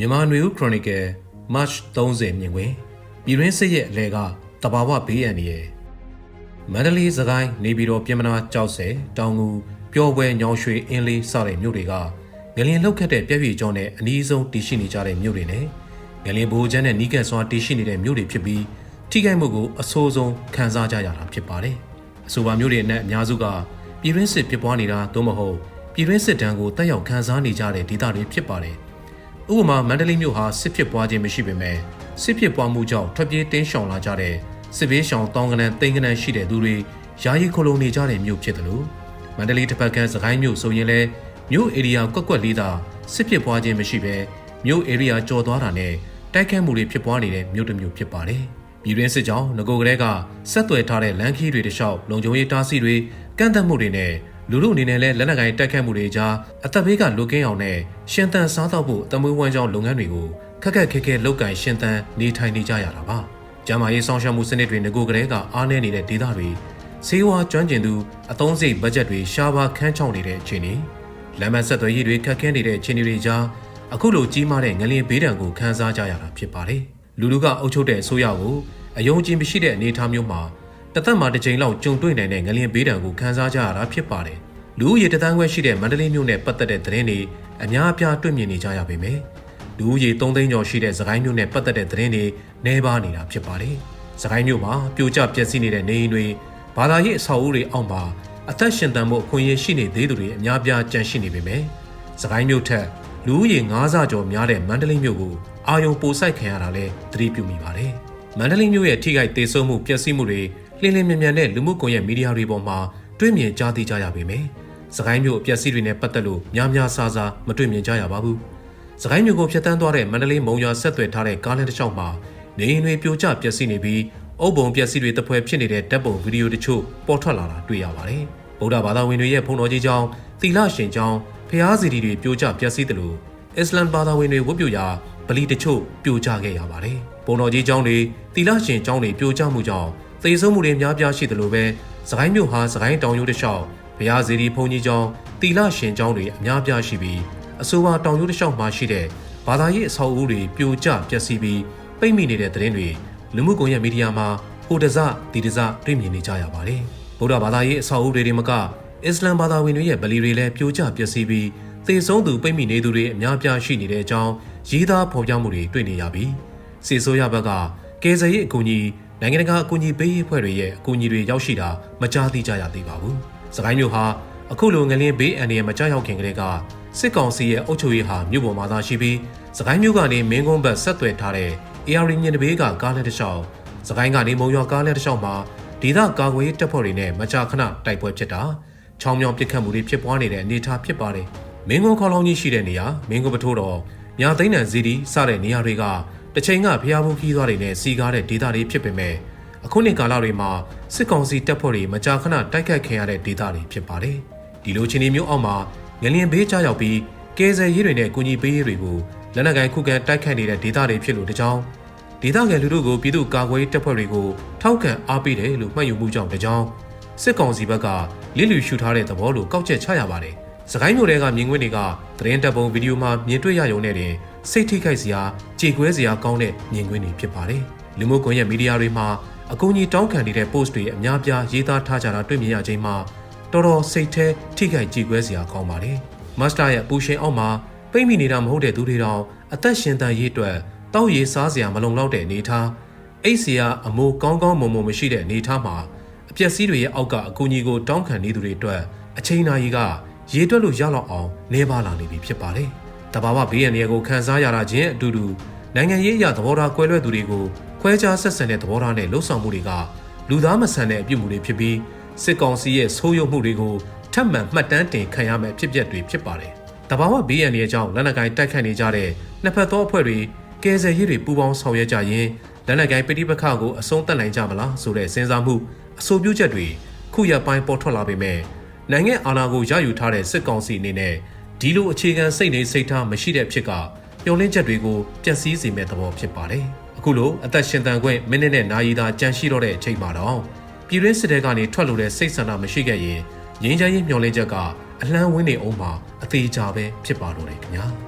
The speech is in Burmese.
မြန်မာနွေဦးခရိုနီကယ် March 30မြင်ကွင်းပြည်ရင်းစစ်ရဲ့အလဲကတဘာဝဘေးအန္တရာယ်မန္တလေးစကိုင်းနေပြည်တော်ပြင်မနာကြောက်ဆယ်တောင်ငူပျော်ပွဲညောင်ရွှေအင်းလေးစတဲ့မြို့တွေကငလျင်လှုပ်ခတ်တဲ့ပြည့်ပြည့်ကျော်နဲ့အနည်းဆုံးတည်ရှိနေကြတဲ့မြို့တွေနဲ့ငလျင်ဘိုးချမ်းနဲ့နီးကပ်စွာတည်ရှိနေတဲ့မြို့တွေဖြစ်ပြီးထိခိုက်မှုကိုအဆိုးဆုံးခံစားကြရတာဖြစ်ပါတယ်အဆိုပါမြို့တွေနဲ့အများစုကပြည်ရင်းစစ်ဖြစ်ပွားနေတာသို့မဟုတ်ပြည်ရင်းစစ်တန်းကိုတက်ရောက်ခံစားနေကြတဲ့ဒေသတွေဖြစ်ပါတယ် ဥပမာမန္တလေးမြို့ဟာစစ်ဖြစ်ပွားခြင်းမရှိပေမဲ့စစ်ဖြစ်ပွားမှုကြောင့်ထွက်ပြေးတင်းရှောင်လာကြတဲ့စစ်ဘေးရှောင်တောင်းကနန်းတိန်ကနန်းရှိတဲ့သူတွေယာယီခလုံးနေကြတဲ့မြို့ဖြစ်တယ်လို့မန္တလေးတစ်ပတ်ကစကိုင်းမြို့ဆိုရင်လည်းမြို့ဧရိယာကွက်ကွက်လေးသာစစ်ဖြစ်ပွားခြင်းမရှိဘဲမြို့ဧရိယာကျော်သွားတာနဲ့တိုက်ခတ်မှုတွေဖြစ်ပွားနေတဲ့မြို့တစ်မြို့ဖြစ်ပါတယ်။ပြည်တွင်းစစ်ကြောင့်ငကိုကလေးကဆက်သွယ်ထားတဲ့လမ်းခီးတွေတလျှောက်လုံခြုံရေးတားဆီးတွေကန့်သက်မှုတွေနဲ့ လူလူအနေနဲ့လည်းလက်နက်ကိုင်တိုက်ခတ်မှုတွေကြားအသက်ဘေးကလူကင်းအောင်နဲ့ရှင်သန်စားတော့ဖို့တမွေးဝမ်းကြောင်းလုပ်ငန်းတွေကိုခက်ခက်ခဲခဲလုပ်ကင်ရှင်သန်နေထိုင်နေကြရတာပါ။ကျန်းမာရေးဆောင်ရှောက်မှုစနစ်တွေငကိုကလေးကအားနည်းနေတဲ့ဒေသတွေဆေးဝါးကျွမ်းကျင်သူအသုံးစိတ်ဘတ်ဂျက်တွေရှားပါးခန်းချောင်းနေတဲ့အခြေအနေလမ်းမဆက်သွယ်ရေးတွေခက်ခဲနေတဲ့အခြေအနေတွေကြားအခုလိုကြီးမားတဲ့ငလျင်ဘေးဒဏ်ကိုခံစားကြရတာဖြစ်ပါတယ်။လူလူကအုပ်ချုပ်တဲ့အစိုးရကိုအယုံကြည်မရှိတဲ့အနေအထားမျိုးမှာ တသက်မှာတစ်ချိန်လောက်ကြုံတွေ့နိုင်တဲ့ငလျင်ဘေးဒဏ်ကိုခံစားကြရတာဖြစ်ပါတယ်။လူဦးရေတသန်းခွဲရှိတဲ့မန္တလေးမြို့နဲ့ပတ်သက်တဲ့သတင်းတွေအများအပြားတွေ့မြင်နေကြရပေမယ့်လူဦးရေ3သိန်းကျော်ရှိတဲ့စကိုင်းမြို့နဲ့ပတ်သက်တဲ့သတင်းတွေနှဲပါနေတာဖြစ်ပါတယ်။စကိုင်းမြို့မှာပြိုကျပျက်စီးနေတဲ့နေအိမ်တွေဘာသာရေးအဆောက်အဦတွေအောက်မှာအသက်ရှင်သန်မှုအခွင့်အရေးရှိနေသေးသူတွေအများပြားကြန့်ရှိနေပေမယ့်စကိုင်းမြို့ထက်လူဦးရေ9ဆကျော်များတဲ့မန္တလေးမြို့ကိုအာယုံပိုဆိုင်ခံရတာလဲသတိပြုမိပါတယ်။မန္တလေးမြို့ရဲ့ထိခိုက်ဒေဆုံးမှုပျက်စီးမှုတွေ လင်းလင်းမြန်မြန်နဲ့လူမှုကွန်ရက်မီဒီယာတွေပေါ်မှာတွေ့မြင်ကြားသိကြရပေမယ့်စကိုင်းမြို့အပျက်စီးတွေနဲ့ပတ်သက်လို့များများဆာဆာမတွေ့မြင်ကြရပါဘူး။စကိုင်းမြို့ကိုဖျက်ဆီးသွားတဲ့မန္တလေးမုံရွာဆက်သွယ်ထားတဲ့ကားလမ်းတစ်လျှောက်မှာနေအိမ်တွေပြိုကျပျက်စီးနေပြီးအုပ်ပုံပျက်စီးတွေတပွဲဖြစ်နေတဲ့ဓာတ်ပုံဗီဒီယိုတချို့ပေါ်ထွက်လာတာတွေ့ရပါတယ်။ဗုဒ္ဓဘာသာဝင်တွေရဲ့ဖုံတော်ကြီးကြောင်းသီလရှင်ကြောင်းဖျားစီတီတွေပြိုကျပျက်စီးတယ်လို့အစ္စလမ်ဘာသာဝင်တွေဝတ်ပြုရာဗလီတချို့ပြိုကျခဲ့ရပါတယ်။ဘုံတော်ကြီးကျောင်းတွေသီလရှင်ကျောင်းတွေပြိုကျမှုကြောင့် သေဆုံးမှုတွေများပြားရှိတယ်လို့ပဲစကိုင်းမြို့ဟာစကိုင်းတောင်ရိုးတစ်လျှောက်ဘုရားစီရီဘုန်းကြီးကျောင်းသီလရှင်ကျောင်းတွေအများပြားရှိပြီးအဆိုပါတောင်ရိုးတစ်လျှောက်မှာရှိတဲ့ဘာသာရေးအဆောက်အဦတွေပြိုကျပျက်စီးပြီးပိတ်မိနေတဲ့သတင်းတွေလူမှုကွန်ရက်မီဒီယာမှာဟိုတစဒီတစတွေ့မြင်နေကြရပါတယ်။ဗုဒ္ဓဘာသာရေးအဆောက်အဦတွေတွေမကအစ္စလမ်ဘာသာဝင်တွေရဲ့ဗလီတွေလည်းပြိုကျပျက်စီးပြီးသေဆုံးသူပိတ်မိနေသူတွေအများပြားရှိနေတဲ့အကြောင်းရေးသားဖော်ပြမှုတွေတွေ့နေရပြီးစီဆိုးရဘက်ကကယ်ဆယ်ရေးအကူအညီ နိုင်ငံတကာအကူအညီပေးရေးအဖွဲ့တွေရဲ့အကူအညီတွေရောက်ရှိတာမကြားသိကြရသေးပါဘူး။စကိုင်းမြို့ဟာအခုလိုငလင်းဘေးအန္တရာယ်မကြောက်ရောက်ခင်ကလေးကစစ်ကောင်စီရဲ့အုပ်ချုပ်ရေးဟာမြို့ပေါ်မှာသာရှိပြီးစကိုင်းမြို့ကနေမင်းကုန်းဘက်ဆက်သွယ်ထားတဲ့ AR ညင်တဘေးကကားလက်တစ်လျှောက်စကိုင်းကနေမုံရွာကားလက်တစ်လျှောက်မှာဒေသကာကွယ်ရေးတပ်ဖွဲ့တွေနဲ့မကြာခဏတိုက်ပွဲဖြစ်တာချောင်းမြောင်ပစ်ခတ်မှုတွေဖြစ်ပွားနေတဲ့အနေအထားဖြစ်ပါတယ်။မင်းကုန်းခေါလောင်းကြီးရှိတဲ့နေရာမင်းကုန်းပထိုးတော်ညာသိန်းတန်စီဒီစတဲ့နေရာတွေက တစ်ချိန်ကဖျားဖို့ခီးသွားတွေနဲ့စီကားတဲ့ဒေသတွေဖြစ်ပေမဲ့အခုနှစ်ကာလတွေမှာစစ်ကောင်စီတပ်ဖွဲ့တွေမကြာခဏတိုက်ခတ်ခံရတဲ့ဒေသတွေဖြစ်ပါတယ်။ဒီလိုချင်းဒီမျိုးအောက်မှာငလျင်ဘေးကြားရောက်ပြီးကယ်ဆယ်ရေးတွေနဲ့ကူညီပေးရေးတွေကိုလက်နက်ကိုင်ခုခံတိုက်ခတ်နေတဲ့ဒေသတွေဖြစ်လို့တကြောင်ဒေသခံလူထုကိုပြည်သူ့ကာကွယ်ရေးတပ်ဖွဲ့တွေကိုထောက်ခံအားပေးတယ်လို့မှတ်ယူမှုကြောင့်တကြောင်စစ်ကောင်စီဘက်ကလစ်လျူရှုထားတဲ့သဘောလိုကောက်ချက်ချရပါတယ်။စကိုင်းမျိုးတွေကမြင်ကွင်းတွေကသတင်းတပ်ပုံဗီဒီယိုမှာမြင်တွေ့ရရုံနဲ့တင်စိတ်ထိခိုက်စရာ ကြေကွဲစရာကောင်းတဲ့မြင်ကွင်းတွေဖြစ်ပါတယ်။လူမှုကွန်ရက်မီဒီယာတွေမှာအကူအညီတောင်းခံနေတဲ့ post တွေအများပြားရေးသားထားကြတာတွေ့မြင်ရချိန်မှာတော်တော်စိတ်แท้ထိခိုက်ကြေကွဲစရာကောင်းပါတယ်။ Master ရဲ့ပူရှင်အောက်မှာပိတ်မိနေတာမဟုတ်တဲ့သူတွေတောင်အသက်ရှင်တန်ရေးအတွက်တောက်ရည်စားစရာမလုံလောက်တဲ့အနေထားအိတ်စရာအမိုးကောင်းကောင်းမွန်မွန်မရှိတဲ့အနေထားမှာအပျက်စီးတွေရဲ့အောက်ကအကူအညီကိုတောင်းခံနေသူတွေအတွက်အချိန်နာရီကရေတွက်လို့ရလောက်အောင်နေပါလာနေပြီဖြစ်ပါတယ်။တဘာဝဘေးရန်တွေကိုခန်းစားရတာချင်းအတူတူ နိုင်ငံရေးအရသဘောထားကွဲလွဲသူတွေကိုခွဲခြားဆက်ဆံတဲ့သဘောထားနဲ့လှုပ်ဆောင်မှုတွေကလူသားမဆန်တဲ့အပြုအမူတွေဖြစ်ပြီးစစ်ကောင်စီရဲ့ဆိုးရုံမှုတွေကိုထပ်မံမှတ်တမ်းတင်ခံရမယ့်ဖြစ်ပျက်တွေဖြစ်ပါတယ်။တဘာဝဘေးရန်တွေအကြောင်းလက်နက်ကိုင်တိုက်ခတ်နေကြတဲ့နှစ်ဖက်သောအဖွဲ့တွေကယ်ဆယ်ရေးတွေပူးပေါင်းဆောင်ရွက်ကြရင်လက်နက်ကိုင်ပဋိပက္ခကိုအဆုံးသတ်နိုင်ကြမလားဆိုတဲ့စဉ်းစားမှုအဆိုပြုချက်တွေခုရပိုင်းပေါ်ထွက်လာပေမဲ့နိုင်ငံအာဏာကိုရယူထားတဲ့စစ်ကောင်စီအနေနဲ့ဒီလိုအခြေခံစိတ်နေစိတ်ထားမရှိတဲ့ဖြစ်က မျောလင့်ချက်တွေကိုပျက်စီးစေမဲ့သဘောဖြစ်ပါတယ်။အခုလိုအသက်ရှင်တန်ခွင့်မိနစ်နဲ့နာရီသာကြန့်ရှိတော့တဲ့အချိန်မှာတော့ပြည်ရင်းစစ်တဲကနေထွက်လို့တဲ့စိတ်ဆန္ဒမရှိခဲ့ရင်ငြိမ်းချမ်းရေးမျောလင့်ချက်ကအလန်းဝင်းနေအောင်မှာအသေးချာပဲဖြစ်ပါတော့တယ်ခင်ဗျာ။